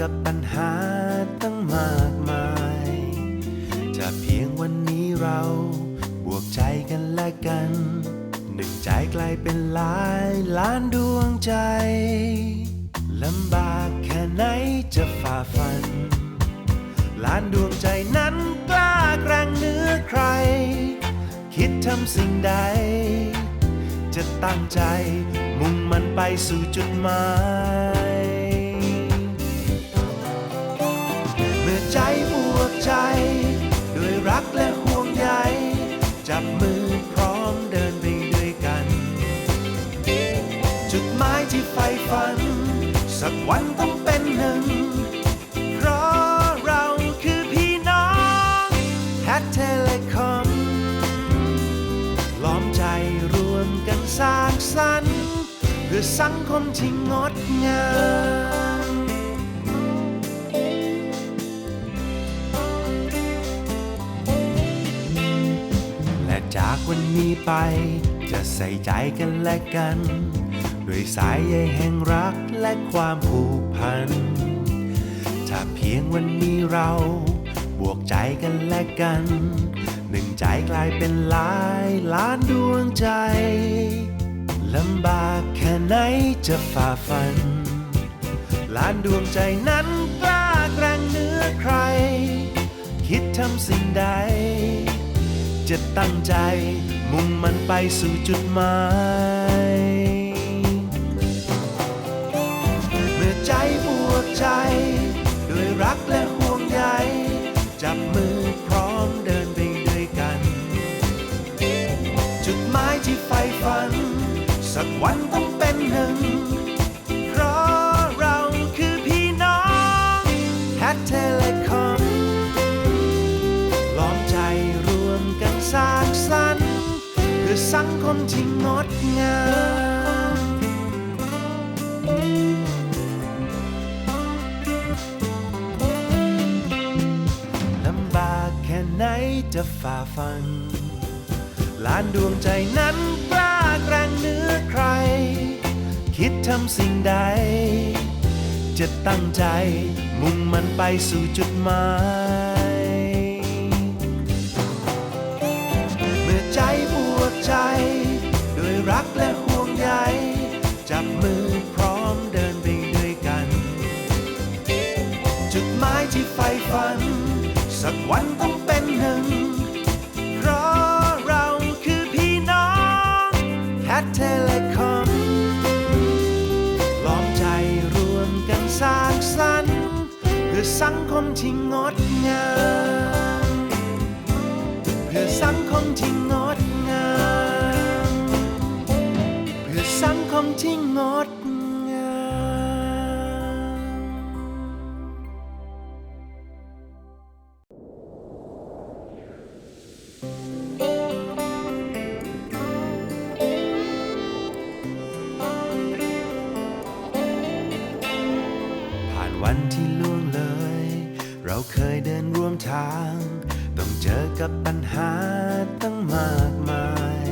กับปัญหาตั้งมากมาย จะเพียงวันนี้เราบวกใจกันและกัน หนึ่งใจกลายเป็นหลายล้านดวงใจลำบากแค่ไหนจะฝ่าฟัน ล้านดวงใจนั้นกล้าแกร่งเหนื้อใคร คิดทำสิ่งใด จะตั้งใจมุ่งมันไปสู่จุดหมาย จับมือพร้อมเดินไปด้วยกัน จุดหมายที่ใฝ่ฝัน สักวันต้องเป็นหนึ่ง เพราะเราคือพี่น้องแฮทเทเลคอมล้อมใจรวมกันสร้างสรรค์เพื่อสังคมที่งดงาม จากวันนี้ไป จะใส่ใจกันและกัน ด้วยสายใยแห่งรักและความผูกพัน ถ้าเพียงวันนี้เราบวกใจกันและกัน หนึ่งใจกลายเป็นหลายล้านดวงใจลำบากแค่ไหนจะฝ่าฟัน ล้านดวงใจนั้นกล้าแกร่งเหนื้อใคร คิดทำสิ่งใด จะตั้งใจ มุ่งมันไปสู่จุดหมาย เมื่อใจบวกใจ ด้วยรักและห่วงใยจับมือพร้อมเดินไปด้วยกัน จุดหมายที่ใฝ่ฝัน สักวันต้องเป็นหนึ่ง สังคมที่งดงามลำบากแค่ไหนจะฝ่าฟันล้านดวงใจนั้นกล้าแกร่งเหนื้อใคร คิดทำสิ่งใด จะตั้งใจมุ่งมันไปสู่จุดหมาย จุดหมายที่ใฝ่ฝัน สักวันต้องเป็นหนึ่ง เพราะเราคือพี่น้องแฮทเทเลคอมล้อมใจรวมกันสร้างสรรค์เพื่อสังคมที่งดงามเพื่อสังคมที่งดงามเพื่อสังคมที่งด เราเคยเดินร่วมทาง ต้องเจอกับปัญหาตั้งมากมาย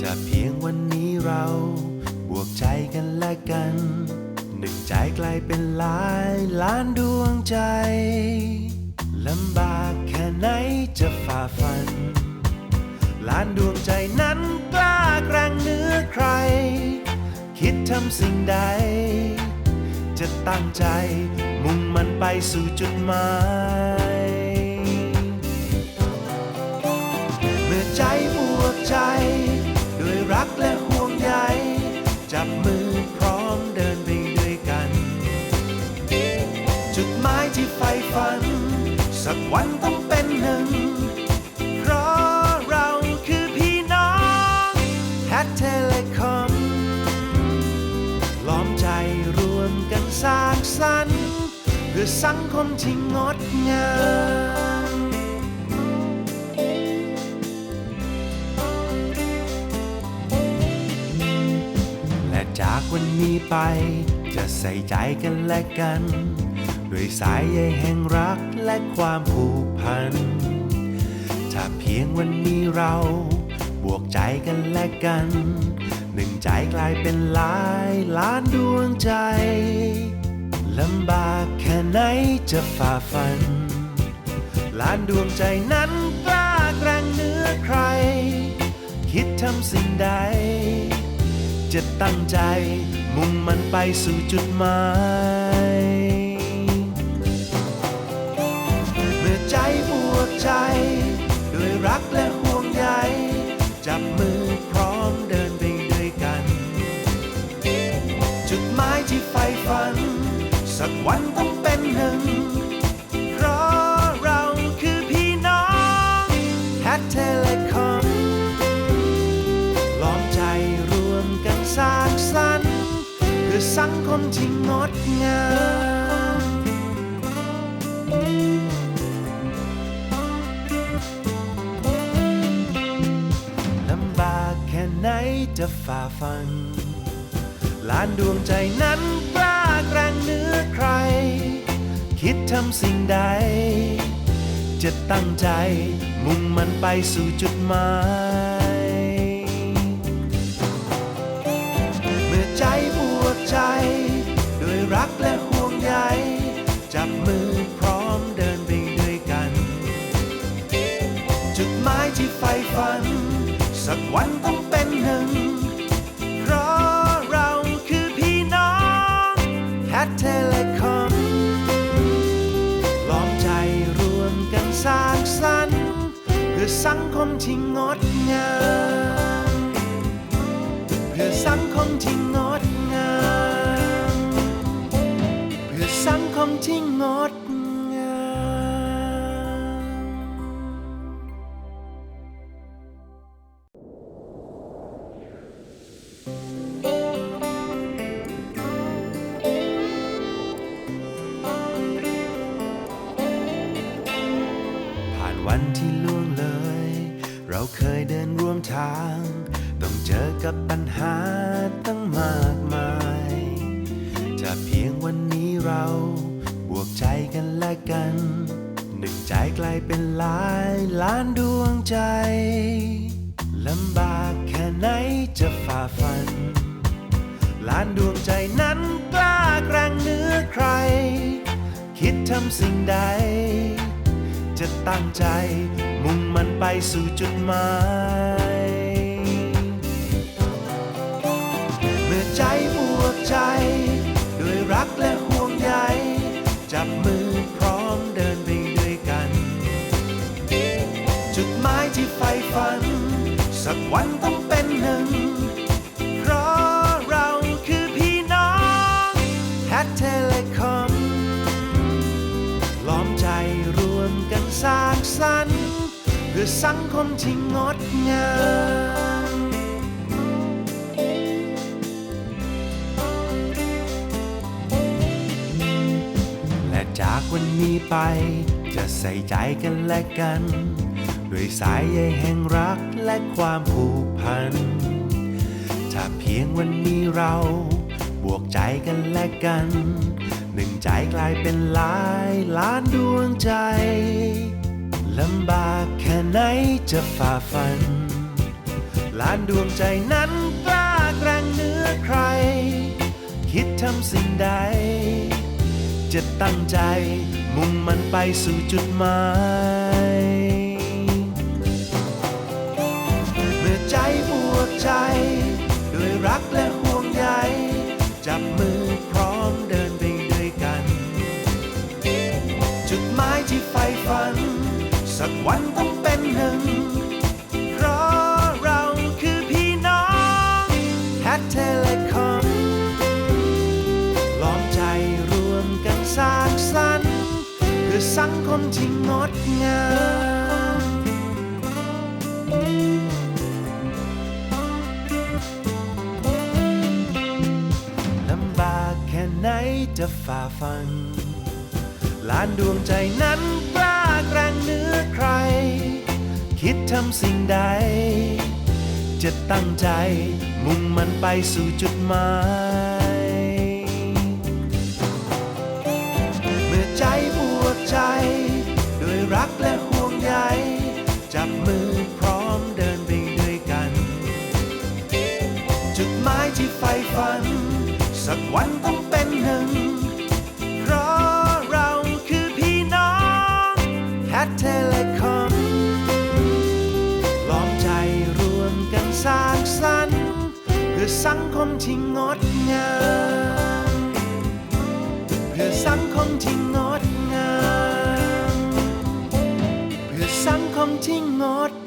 จะเพียงวันนี้เราบวกใจกันและกัน หนึ่งใจกลายเป็นหลายล้านดวงใจลำบากแค่ไหนจะฝ่าฟัน ล้านดวงใจนั้นกล้าแกร่งเหนื้อใคร คิดทำสิ่งใด จะตั้งใจ มุ่งมันไปสู่จุดหมาย เมื่อใจบวกใจ ด้วยรักและห่วงใย จับมือพร้อมเดินไปด้วยกัน จุดหมายที่ใฝ่ฝัน สักวันต้องเป็นหนึ่ง สร้างสรรค์เพื่อสังคมที่งดงามและจากวันนี้ไป จะใส่ใจกันและกัน ด้วยสายใยแห่งรักและความผูกพัน ถ้าเพียงวันนี้เราบวกใจกันและกัน กลายเป็นหลายล้านดวงใจ ลำบากแค่ไหนจะฝ่าฟัน ล้านดวงใจนั้นกล้าแกร่งเหนื้อใคร คิดทำสิ่งใด จะตั้งใจมุ่งมันไปสู่จุดหมายเมื่อใจบวกใจ ด้วยรักและห่วงใยจับมือ สักวันต้องเป็นหนึ่ง เพราะเราคือพี่น้องแฮทเทเลคอมล้อมใจรวมกันสร้างสรรค์เพื่อสังคมที่งดงามลำบากแค่ไหนจะฝ่าฟันล้านดวงใจนั้นกล้า แกร่งเหนื้อใคร คิดทำสิ่งใด จะตั้งใจมุ่งมันไปสู่จุดหมาย เมื่อใจบวกใจด้วยรักและห่วงใยจับมือพร้อมเดินไปด้วยกัน จุดหมายที่ใฝ่ฝัน สักวันต้องเป็นหนึ่ง พื่อสัง เคยเดินร่วมทาง ต้องเจอกับปัญหาตั้งมากมาย จะเพียงวันนี้เราบวกใจกันและกัน หนึ่งใจกลายเป็นหลายล้านดวงใจลำบากแค่ไหนจะฝ่าฟัน ล้านดวงใจนั้นกล้าแกร่งเหนื้อใคร คิดทำสิ่งใด จะตั้งใจ มุ่งมันไปสู่จุดหมาย เมื่อใจบวกใจ ด้วยรักและห่วงใย จับมือพร้อมเดินไปด้วยกัน จุดหมายที่ใฝ่ฝัน สักวันต้อง อสังคมที่งดงามและจากวันนี้ไป จะใส่ใจกันและกัน ด้วยสายใยแห่งรักและความผูกพัน ถ้าเพียงวันนี้เราบวกใจกันและกัน หนึ่งใจกลายเป็นหลายล้านดวงใจ ลำบากแค่ไหนจะฝ่าฟันล้านดวงใจนั้นกล้าแกร่งเหนื้อใคร คิดทำสิ่งใด จะตั้งใจมุ่งมันไปสู่จุดหมาย เมื่อใจบวกใจ ด้วยรักและห่วงใยจับมือ วันต้องเป็นหนึ่ง เพราะเราคือพี่น้องแฮทเทเลคอมล้อมใจรวมกันสร้างสรรค์เพื่อสังคมที่งดงามลำบากแค่ไหนจะฝ่าฟัน ล้านดวงใจนั้นกล้าแกร่งเหนื้อใคร คิดทำสิ่งใด จะตั้งใจมุ่งมันไปสู่จุดหมาย เมื่อใจบวกใจด้วยรักและห่วงใยจับมือพร้อมเดินไปด้วยกัน จุดหมายที่ใฝ่ฝัน สักวันต้องเป็นหนึ่ง เทใจรวมกันสางสรรเพื่อสังคมที่งดงามเพื่อสังคมที่งดงามเพื่อสังคมที่งด